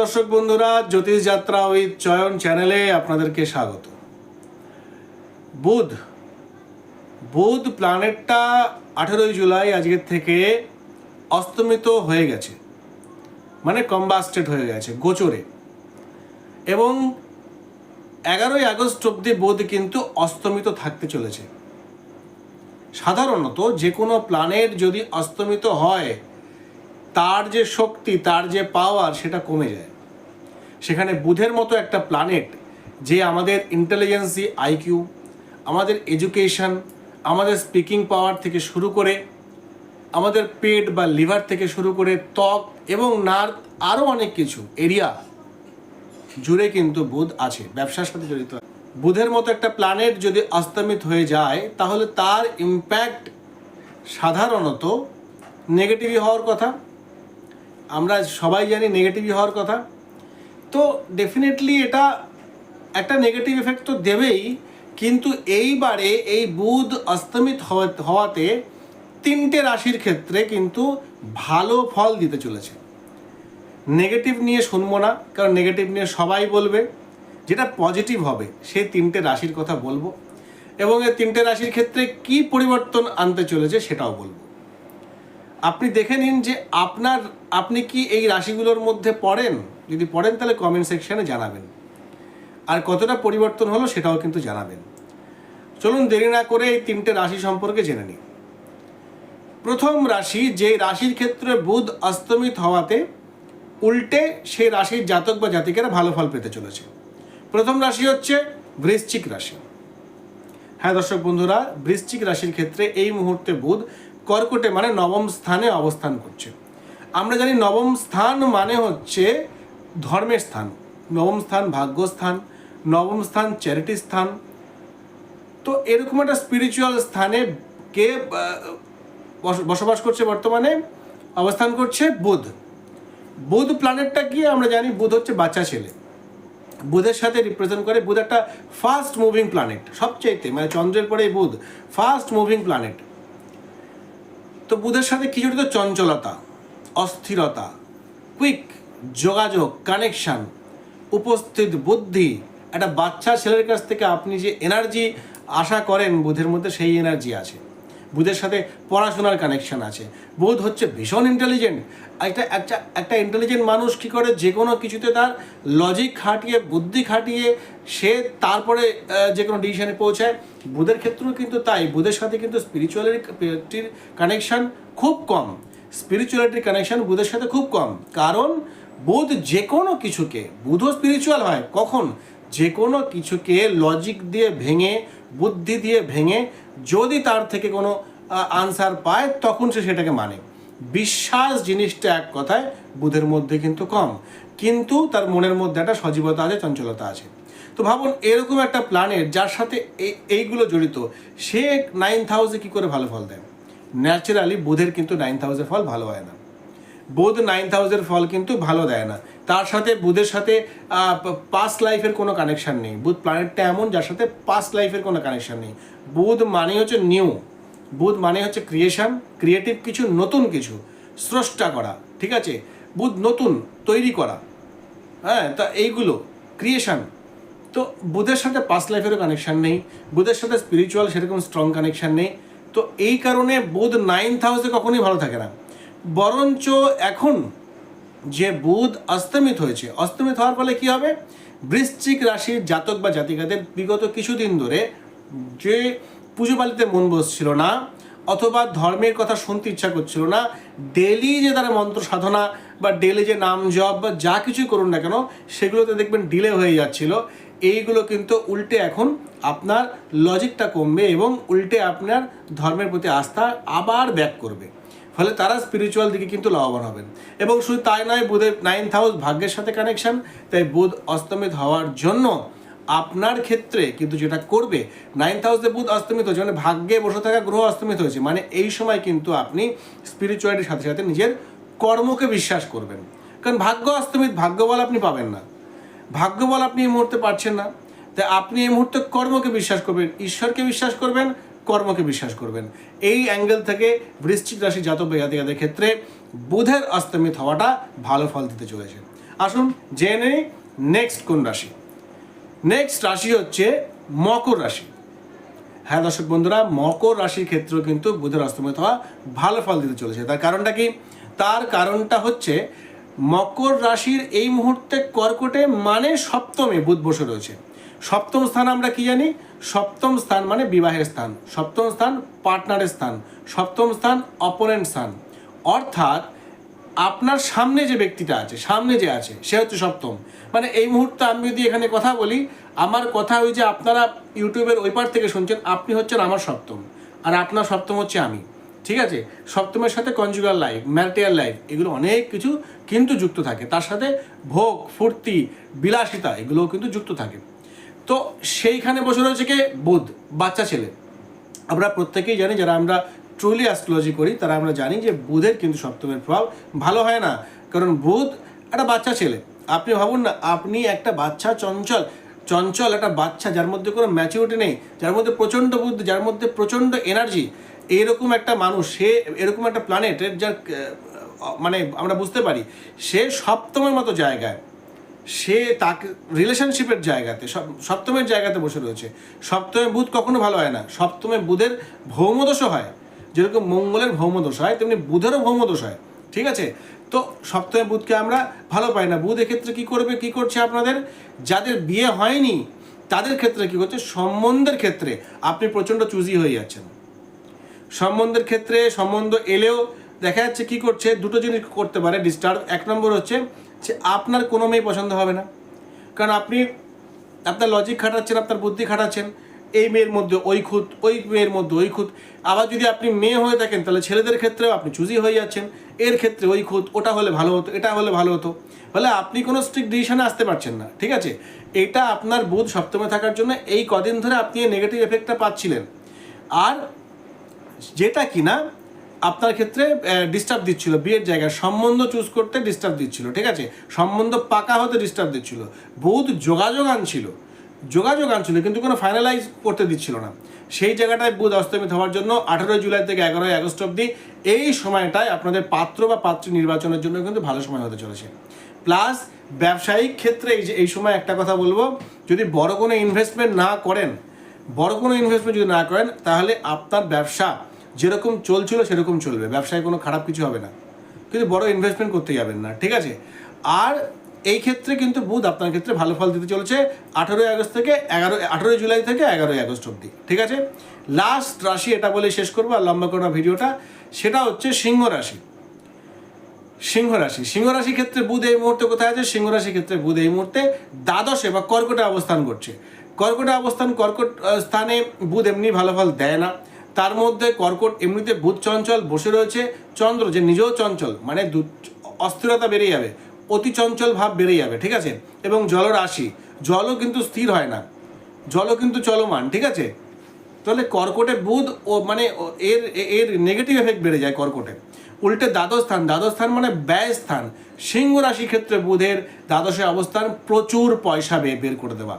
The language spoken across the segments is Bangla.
দর্শক বন্ধুরা, জ্যোতিষ যাত্রা উইথ চয়ন চ্যানেলে আপনাদেরকে স্বাগত। বুধ বুধ প্ল্যানেটটা আঠেরোই জুলাই আজকের থেকে অস্তমিত হয়ে গেছে। মানে কম্বাস্টেড হয়ে গেছে, গোচরে। এবং এগারোই আগস্ট অব্দি বুধ কিন্তু অস্তমিত থাকতে চলেছে। সাধারণত যে কোনো প্ল্যানেট যদি অস্তমিত হয় তার যে শক্তি, তার যে পাওয়ার সেটা কমে যায়। সেখানে বুধের মতো একটা প্ল্যানেট যে আমাদের ইন্টেলিজেন্সি আইকিউ আমাদের এডুকেশন আমাদের স্পিকিং পাওয়ার থেকে শুরু করে, আমাদের পেট বা লিভার থেকে শুরু করে ত্বক এবং নার্ভ আরও অনেক কিছু এরিয়া জুড়ে কিন্তু বুধ আছে, ব্যবসার সাথে জড়িত বুধের মতো একটা প্ল্যানেট যদি অস্তমিত হয়ে যায়, তাহলে তার ইম্প্যাক্ট সাধারণত নেগেটিভই হওয়ার কথা। আমরা সবাই জানি নেগেটিভই হওয়ার কথা। তো ডেফিনেটলি এটা একটা নেগেটিভ এফেক্ট তো দেবেই, কিন্তু এইবারে এই বুধ অস্তমিত হওয়া- হওয়াতে তিনটে রাশির ক্ষেত্রে কিন্তু ভালো ফল দিতে চলেছে। নেগেটিভ নিয়ে শুনব না, কারণ নেগেটিভ নিয়ে সবাই বলবে, যেটা পজিটিভ হবে, সেই তিনটে রাশির কথা বলব। এবং এই তিনটে রাশির ক্ষেত্রে কি পরিবর্তন আনতে চলেছে সেটাও বলব। আপনি দেখে নিন যে আপনার, আপনি কি এই রাশিগুলোর মধ্যে পড়েন? যদি পড়েন তাহলে কমেন্ট সেকশানে জানাবেন। আর কতটা পরিবর্তন হলো সেটাও কিন্তু জানাবেন। চলুন দেরি না করে এই তিনটে রাশি সম্পর্কে জেনে নিই। প্রথম রাশি, যে রাশির ক্ষেত্রে বুধ অস্তমিত হওয়াতে উল্টে সেই রাশির জাতক বা জাতিকেরা ভালো ফল পেতে চলেছে। প্রথম রাশি হচ্ছে বৃশ্চিক রাশি। হ্যাঁ দর্শক বন্ধুরা, বৃশ্চিক রাশির ক্ষেত্রে এই মুহূর্তে বুধ কর্কটে মানে নবম স্থানে অবস্থান করছে। আমরা জানি নবম স্থান মানে হচ্ছে ধর্মের স্থান। নবম স্থান ভাগ্যস্থান নবম স্থান চ্যারিটি স্থান। তো এরকম একটা স্পিরিচুয়াল স্থানে কে বস- বসবাস করছে বর্তমানে? অবস্থান করছে বুধ। বুধ প্ল্যানেটটা কি আমরা জানি বুধ হচ্ছে বাচ্চা ছেলে। বুধের সাথে রিপ্রেজেন্ট করে, বুধ একটা ফাস্ট মুভিং প্ল্যানেট সবচাইতে মানে চন্দ্রের পরে বুধ ফাস্ট মুভিং প্ল্যানেট তো বুধের সাথে কি জড়িত চঞ্চলতা, অস্থিরতা কুইক যোগাযোগ কানেকশান উপস্থিত বুদ্ধি, একটা বাচ্চা ছেলের কাছ থেকে আপনি যে এনার্জি আশা করেন, বুধের মধ্যে সেই এনার্জি আছে। বুধের সাথে পড়াশোনার কানেকশন আছে। বুধ হচ্ছে ভীষণ ইন্টেলিজেন্ট একটা একটা একটা ইন্টেলিজেন্ট মানুষ কী করে? যে কোনো কিছুতে তার লজিক খাটিয়ে, বুদ্ধি খাটিয়ে সে তারপরে যে কোনো ডিসিশনে পৌঁছায়। বুধের ক্ষেত্রেও কিন্তু তাই। বুধের সাথে কিন্তু স্পিরিচুয়ালিটির কানেকশন খুব কম। স্পিরিচুয়ালিটির কানেকশন বুধের সাথে খুব কম। কারণ বুধ যে কোনো কিছুকে, বুধও স্পিরিচুয়াল হয়, কখন? যে কোনো কিছুকে লজিক দিয়ে ভেঙে বুদ্ধি দিয়ে ভেঙে যদি তার থেকে কোনো আনসার পায়, তখন সে সেটাকে মানে। বিশ্বাস জিনিসটা এক কথায় বুধের মধ্যে কিন্তু কম। কিন্তু তার মনের মধ্যে একটা সজীবতা আছে, চঞ্চলতা আছে। তো ভাবুন, এরকম একটা প্ল্যানেট যার সাথে এই- এইগুলো জড়িত, সে নাইন্থ হাউসে কী করে ভালো ফল দেয়? ন্যাচারালি বুধের কিন্তু নাইন্থ হাউসের ফল ভালো হয় না। বুধ নাইন হাউসের ফল কিন্তু ভালো দেয় না। তার সাথে বুধের সাথে পাস্ট লাইফের কোনো কানেকশান নেই। বুধ প্ল্যানেটটা এমন, যার সাথে পাস্ট লাইফের কোনো কানেকশান নেই। বুধ মানে হচ্ছে নিউ বুধ মানে হচ্ছে ক্রিয়েশন ক্রিয়েটিভ কিছু, নতুন কিছু, স্রষ্টা করা, ঠিক আছে? বুধ নতুন, তৈরি করা। হ্যাঁ তা এইগুলো ক্রিয়েশন তো বুধের সাথে পাস্ট লাইফেরও কানেকশান নেই। বুধের সাথে স্পিরিচুয়াল সেরকম স্ট্রং কানেকশান নেই। তো এই কারণে বুধ নাইন্থ হাউসে কখনোই ভালো থাকে না। বরঞ্চ এখন যে বুধ অস্তমিত হয়েছে, অস্তমিত হওয়ার ফলে কি হবে? বৃশ্চিক রাশির জাতক বা জাতিকাদের বিগত কিছুদিন ধরে যে পুজো পালিতে মন বসছিল না, অথবা ধর্মের কথা শুনতে ইচ্ছা করছিল না ডেলি যে তারা মন্ত্র সাধনা বা ডেলি যে নাম জপ বা যা কিছুই করুন না কেন, সেগুলোতে দেখবেন ডিলে হয়ে যাচ্ছিল। এইগুলো কিন্তু উল্টে এখন আপনার লজিকটা কমবে এবং উল্টে আপনার ধর্মের প্রতি আস্থা আবার ব্যাক করবে। ফলে তারা স্পিরিচুয়াল দিকে কিন্তু লাভবান হবেন। এবং শুধু তাই নয়, বুধের নাইন্থ হাউস ভাগ্যের সাথে কানেকশন তাই বুধ অস্তমিত হওয়ার জন্য আপনার ক্ষেত্রে কিন্তু যেটা করবে নাইন্থ হাউসে বুধ অস্তমিত হয়েছে মানে ভাগ্যে বসে থাকা গ্রহ অস্তমিত হয়েছে মানে এই সময় কিন্তু আপনি স্পিরিচুয়ালিটির সাথে সাথে নিজের কর্মকে বিশ্বাস করবেন। কারণ ভাগ্য অস্তমিত ভাগ্য বল আপনি পাবেন না। ভাগ্য বল আপনি এই মুহূর্তে পাচ্ছেন না। তাই আপনি এই মুহূর্তে কর্মকে বিশ্বাস করবেন, ঈশ্বরকে বিশ্বাস করবেন কর্মকে বিশ্বাস করবেন। এই অ্যাঙ্গেল থেকে বৃশ্চিক রাশি জাতক জাতিকাদের ক্ষেত্রে বুধের অস্তমিত হওয়াটা ভালো ফল দিতে চলেছে। আসুন জেনে নেক্সট কোন রাশি? নেক্সট রাশি হচ্ছে মকর রাশি। হ্যাঁ দর্শক বন্ধুরা, মকর রাশির ক্ষেত্রেও কিন্তু বুধের অস্তমিত হওয়া ভালো ফল দিতে চলেছে। তার কারণটা কি? তার কারণটা হচ্ছে মকর রাশির এই মুহূর্তে কর্কটে মানে সপ্তমে বুধ বসে রয়েছে। সপ্তম স্থান আমরা কি জানি? সপ্তম স্থান মানে বিবাহের স্থান। সপ্তম স্থান পার্টনারের স্থান। সপ্তম স্থান অপোনেন্ট স্থান। অর্থাৎ আপনার সামনে যে ব্যক্তিটা আছে, সামনে যে আছে, সে হচ্ছে সপ্তম। মানে এই মুহূর্তে আমি যদি এখানে কথা বলি, আমার কথা ওই যে আপনারা ইউটিউবের ওই পার থেকে শুনছেন, আপনি হচ্ছেন আমার সপ্তম। আর আপনার সপ্তম হচ্ছে আমি। ঠিক আছে? সপ্তমের সাথে কনজুগার লাইফ ম্যারিটাল লাইফ এগুলো অনেক কিছু কিন্তু যুক্ত থাকে। তার সাথে ভোগ, ফুর্তি, বিলাসিতা, এগুলোও কিন্তু যুক্ত থাকে। তো সেইখানে বসে রয়েছে কে? বুধ, বাচ্চা ছেলে। আমরা প্রত্যেকেই জানি, যারা আমরা ট্রুলি অ্যাস্ট্রোলজি করি, তারা আমরা জানি যে বুধের কিন্তু সপ্তমের প্রভাব ভালো হয় না। কারণ বুধ একটা বাচ্চা ছেলে। আপনি ভাবুন না, আপনি একটা বাচ্চা চঞ্চল। চঞ্চল একটা বাচ্চা, যার মধ্যে কোনো ম্যাচিউরিটি নেই, যার মধ্যে প্রচণ্ড বুদ্ধি, যার মধ্যে প্রচণ্ড এনার্জি এরকম একটা মানুষ, সে এরকম একটা প্ল্যানেটের যার মানে আমরা বুঝতে পারি, সে সপ্তমের মতো জায়গায়। সে তাকে রিলেশনশিপের জায়গাতে সপ- সপ্তমের জায়গাতে বসে রয়েছে। সপ্তমে বুধ কখনো ভালো হয় না। সপ্তমে বুধের ভৌমদোষও হয়। যেরকম মঙ্গলের ভৌমদোষ হয়, তেমনি বুধেরও ভৌমদোষ হয়। ঠিক আছে? তো সপ্তমে বুধকে আমরা ভালো পাই না। বুধ এক্ষেত্রে কি করবে, কি করছে আপনাদের? যাদের বিয়ে হয়নি, তাদের ক্ষেত্রে কি করছে? সম্বন্ধের ক্ষেত্রে। আপনি প্রচণ্ড চুজি হয়ে যাচ্ছেন। সম্বন্ধের ক্ষেত্রে সম্বন্ধ এলেও দেখা যাচ্ছে কি করছে, দুটো জিনিস করতে পারে ডিস্টার্ব এক নম্বর হচ্ছে যে আপনার কোনো মেয়ে পছন্দ হবে না। কারণ আপনি আপনার লজিক খাটাচ্ছেন, আপনার বুদ্ধি খাটাচ্ছেন, এই মেয়ের মধ্যে ওই খুঁত, ওই মেয়ের মধ্যে ওই খুঁত। আবার যদি আপনি মেয়ে হয়ে থাকেন, তাহলে ছেলেদের ক্ষেত্রেও আপনি চুজি হয়ে যাচ্ছেন। এর ক্ষেত্রে ওই খুঁত, ওটা হলে ভালো হতো, এটা হলে ভালো হতো। ফলে আপনি কোনো স্ট্রিক্ট ডিসিশনে আসতে পারছেন না, ঠিক আছে? এটা আপনার বুধ সপ্তমে থাকার জন্য এই কদিন ধরে আপনি নেগেটিভ এফেক্টটা পাচ্ছিলেন। আর যেটা কিনা আপনার ক্ষেত্রে ডিস্টার্ব দিচ্ছিল। বিয়ের জায়গায় সম্বন্ধ চুজ করতে ডিস্টার্ব দিচ্ছিল, ঠিক আছে? সম্বন্ধ পাকা হতে ডিস্টার্ব দিচ্ছিল। বহুত যোগাযোগ আনছিল। যোগাযোগ আনছিল, কিন্তু কোনো ফাইনালাইজ করতে দিচ্ছিল না। সেই জায়গাটায় বুধ অস্তমিত হওয়ার জন্য আঠেরোই জুলাই থেকে এগারোই আগস্ট অবধি এই সময়টায় আপনাদের পাত্র বা পাত্রী নির্বাচনের জন্য কিন্তু ভালো সময় হতে চলেছে। প্লাস ব্যবসায়িক ক্ষেত্রে এই যে, এই সময় একটা কথা বলব, যদি বড় কোনো ইনভেস্টমেন্ট না করেন, বড় কোনো ইনভেস্টমেন্ট যদি না করেন, তাহলে আপনার ব্যবসা যেরকম চলছিল, সেরকম চলবে। ব্যবসায় কোনো খারাপ কিছু হবে না। কিন্তু বড় ইনভেস্টমেন্ট করতে যাবেন না, ঠিক আছে? আর এই ক্ষেত্রে কিন্তু বুধ আপনার ক্ষেত্রে ভালো ফল দিতে চলেছে আঠেরোই আগস্ট থেকে এগারো, আঠেরোই জুলাই থেকে এগারোই আগস্ট অবধি, ঠিক আছে? লাস্ট রাশি এটা বলে শেষ করব আর লম্বা করা ভিডিওটা। সেটা হচ্ছে সিংহ রাশি। সিংহ রাশি। সিংহ রাশির ক্ষেত্রে বুধ এই মুহূর্তে কোথায় আছে? সিংহ রাশি ক্ষেত্রে বুধ এই মুহূর্তে দ্বাদশে বা কর্কটে অবস্থান করছে। কর্কটে অবস্থান, কর্কট স্থানে বুধ এমনি ভালো ফল দেয় না। তার মধ্যে কর্কট এমনিতে বুধ চঞ্চল বসে রয়েছে। চন্দ্র যে নিজেও চঞ্চল মানে অস্থিরতা বেড়ে যাবে, অতি চঞ্চল ভাব বেড়ে যাবে, ঠিক আছে? এবং জলরাশি, জলও কিন্তু স্থির হয় না। জলও কিন্তু চলমান, ঠিক আছে? তাহলে কর্কটে বুধ ও মানে এর এর নেগেটিভ এফেক্ট বেড়ে যায় কর্কটে। উল্টে দ্বাদশ স্থান দ্বাদশ স্থান মানে ব্যয় স্থান। সিংহ রাশি ক্ষেত্রে বুধের দ্বাদশে অবস্থান প্রচুর পয়সা বের করে দেওয়া।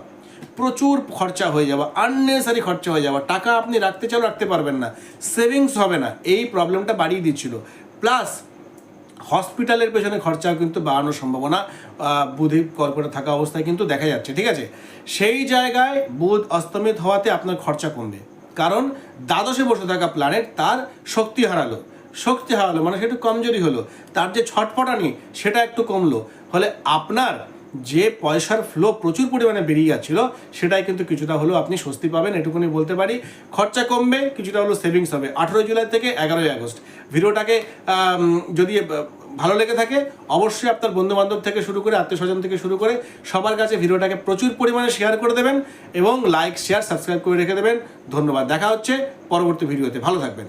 প্রচুর খরচা হয়ে যাওয়া আননেসারি খরচা হয়ে যাওয়া টাকা আপনি রাখতে চাও রাখতে পারবেন না। সেভিংস হবে না। এই প্রবলেমটা বাড়িয়ে দিচ্ছিল। প্লাস হসপিটালের পেছনে খরচা কিন্তু বাড়ানোর সম্ভাবনা বুধে কর্কটে থাকা অবস্থায় কিন্তু দেখা যাচ্ছে, ঠিক আছে? সেই জায়গায় বুধ অস্তমিত হওয়াতে আপনার খরচা কমবে। কারণ দ্বাদশে বসে থাকা প্ল্যানেট তার শক্তি হারালো। শক্তি হারালো মানে সেটা কমজোরি হলো। তার যে ছটফটানি সেটা একটু কমলো। ফলে আপনার যে পয়সার ফ্লো প্রচুর পরিমাণে বেরিয়ে যাচ্ছিল, সেটাই কিন্তু কিছুটা হলেও আপনি স্বস্তি পাবেন, এটুকুনি বলতে পারি। খরচা কমবে, কিছুটা হলো সেভিংস হবে। আঠেরোই জুলাই থেকে এগারোই আগস্ট। ভিডিওটাকে যদি ভালো লেগে থাকে, অবশ্যই আপনার বন্ধু বান্ধব থেকে শুরু করে আত্মীয় স্বজন থেকে শুরু করে সবার কাছে ভিডিওটাকে প্রচুর পরিমাণে শেয়ার করে দেবেন এবং লাইক শেয়ার সাবস্ক্রাইব করে রেখে দেবেন। ধন্যবাদ। দেখা হচ্ছে পরবর্তী ভিডিওতে। ভালো থাকবেন।